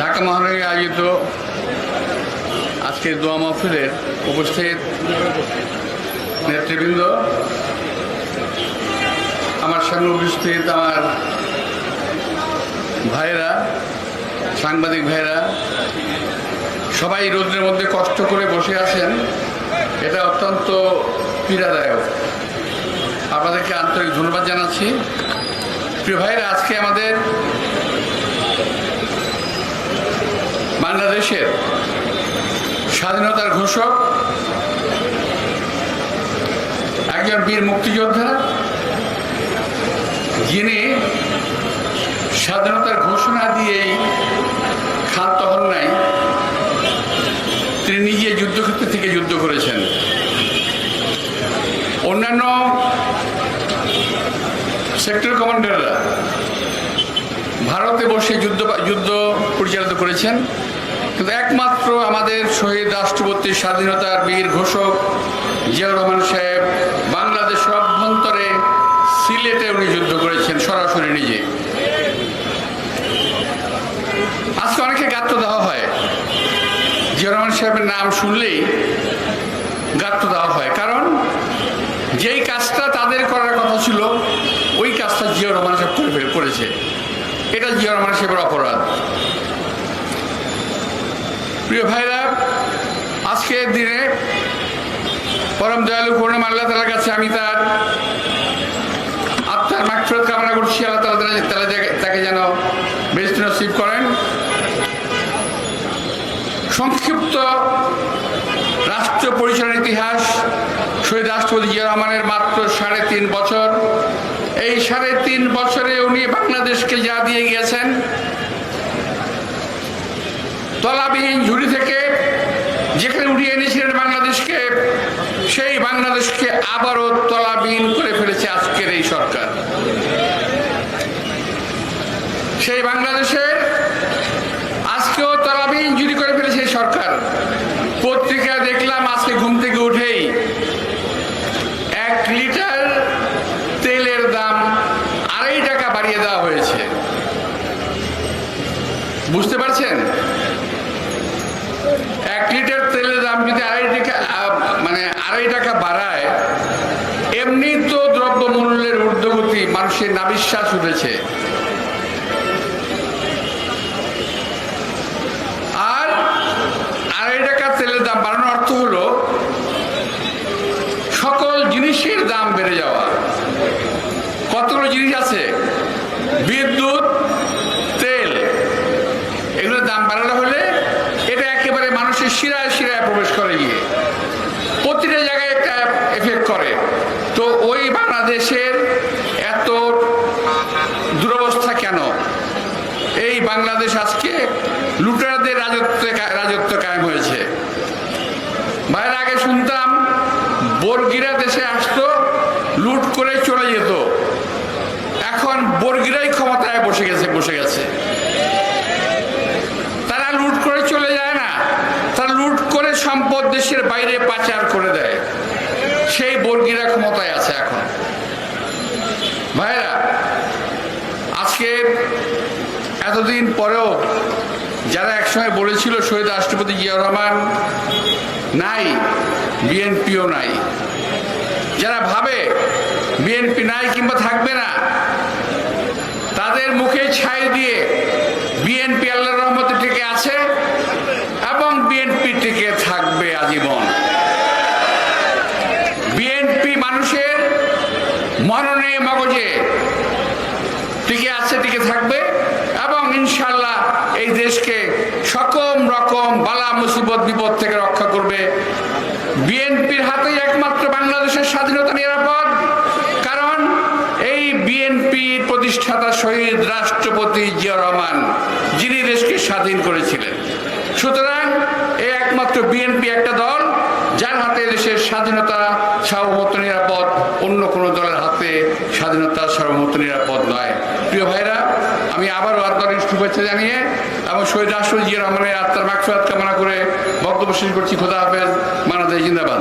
ঢাকা মহানগরে আয়োজিত আজকের দোয়া মাহফিলের উপস্থিত নেতৃবৃন্দ, আমার সামনে উপস্থিত আমার ভাইরা সাংবাদিক ভাইরা সবাই রোদ্রের মধ্যে কষ্ট করে বসে আছেন। এটা অত্যন্ত পীড়াদায়ক। আপনাদেরকে আন্তরিক ধন্যবাদ জানাচ্ছি। প্রিয় ভাইরা আজকে আমাদের বাংলাদেশের স্বাধীনতার ঘোষক, একজন বীর মুক্তিযোদ্ধা, যিনি স্বাধীনতার ঘোষণা দিয়েই ক্ষান্ত হন নাই, তিনি নিজে যুদ্ধক্ষেত্র থেকে যুদ্ধ করেছেন। অন্যান্য সেক্টর কমান্ডাররা ভারতে বসে যুদ্ধ যুদ্ধ পরিচালিত করেছেন। কিন্তু একমাত্র আমাদের শহীদ রাষ্ট্রপতি স্বাধীনতার বীর ঘোষক জিয়াউর রহমান সাহেব বাংলাদেশের অভ্যন্তরে সিলেটে উনি যুদ্ধ করেছেন সরাসরি নিজে। আজকে অনেকে গাত্র দেওয়া হয়। জিয়াউর রহমান সাহেবের নাম শুনলেই গাত্র দেওয়া হয়। কারণ যেই কাজটা তাদের করার কথা ছিল ওই কাজটা জিয়াউর রহমান সাহেব করে ফেলে- করেছে এটা জিয়াউর রহমান সাহেবের অপরাধ। প্রিয় ভাইরা আজকের দিনে পরম দয়ালু করুণা আল্লাহ তালার কাছে আমি তার আত্মার মাকফরত কামনা করছি। আল্লাহ তালা- তালা তাকে যেন বেস্ট নসিব করেন। সংক্ষিপ্ত রাষ্ট্র পরিচালনার ইতিহাস, শহীদ রাষ্ট্রপতি জিয়া রহমানের মাত্র সাড়ে তিন বছর। এই সাড়ে তিন বছরে উনি বাংলাদেশকে যা দিয়ে গিয়েছেন তলাবিহীন ঝুড়ি থেকে যেখানে উঠিয়ে এনেছিলেন বাংলাদেশকে, সেই বাংলাদেশকে আবারও তলাবিহীন করে ফেলেছে আজকের এই সরকার। সেই বাংলাদেশের আজকেও তলাবিহীন ঝুড়ি করে ফেলেছে এই সরকার পত্রিকা দেখলাম আজকে ঘুম থেকে উঠেই এক লিটার তেলের দাম আড়াই টাকা বাড়িয়ে দেওয়া হয়েছে বুঝতে পারছেন এক লিটার তেলের দাম যদি আড়াই টাকা মানে আড়াই টাকা বাড়ায় এমনি তো দ্রব্য মূল্যের ঊর্ধ্বগতি মানুষের নাবিশ্বাস উঠেছে। আর আড়াই টাকা তেলের দাম বাড়ানোর অর্থ হলো, সকল জিনিসের দাম বেড়ে যাওয়া। কতগুলো জিনিস আছে? বিদ্যুৎ, তেল। এগুলোর দাম বাড়ানো হলে এটা একেবারে মানুষের শিরায় শিরায় প্রবেশ করে গিয়ে। প্রতিটা জায়গায় একটা এফেক্ট করে। তো ওই বাংলাদেশের এত দুরবস্থা কেন? এই বাংলাদেশ আজকে লুটারদের রাজত্বে রাজত্ব কায়েম হয়েছে। ভাইয়ের আগে শুনতাম, বর্গিরা দেশে আসতো, লুট করে চলে যেত। এখন বর্গিরাই ক্ষমতায় বসে গেছে বসে গেছে তারা লুট করে চলে যায় না তারা করে সম্পদ দেশের বাইরে পাচার করে দেয়। সেই বর্গিরা ক্ষমতায় আছে এখন। ভাইরা, আজকে এতদিন পরেও যারা একসময় বলেছিল শহীদ রাষ্ট্রপতি জিয়া রহমান নাই, বিএনপিও নাই। যারা ভাবে বিএনপি নাই কিংবা থাকবে না, তাদের মুখে ছাই দিয়ে বিএনপি আল্লাহ রহমতে টিকে আছে এবং বিএনপি টিকে থাকবে আজীবন বিএনপি মানুষের মননে মগজে। টিকে আছে টিকে থাকবে? এবং ইনশাল্লাহ এই দেশকে সকম রকম বালা, মুসিবত, বিপদ থেকে রক্ষা করবে। বিএনপির হাতেই একমাত্র বাংলাদেশের স্বাধীনতা, নিরাপদ। কারণ এই বিএনপির প্রতিষ্ঠাতা শহীদ রাষ্ট্রপতি জিয়া রহমান, যিনি দেশকে স্বাধীন করেছিলেন। সুতরাং এই একমাত্র বিএনপি একটা দল, যার হাতে দেশের স্বাধীনতা সার্বভৌমত্ব নিরাপদ, অন্য কোনো হাতে স্বাধীনতা সর্বমত নিরাপদ নয়। প্রিয় ভাইরা, আমি আবারও আত্মার শুভেচ্ছা জানিয়ে এবং শহীদ রাষ্ট্রপতি জিয়া রহমানের আত্মার মাকফিরাত কামনা করে বক্তব্য শেষ করছি। খোদা হাফেজ মানব জিন্দাবাদ।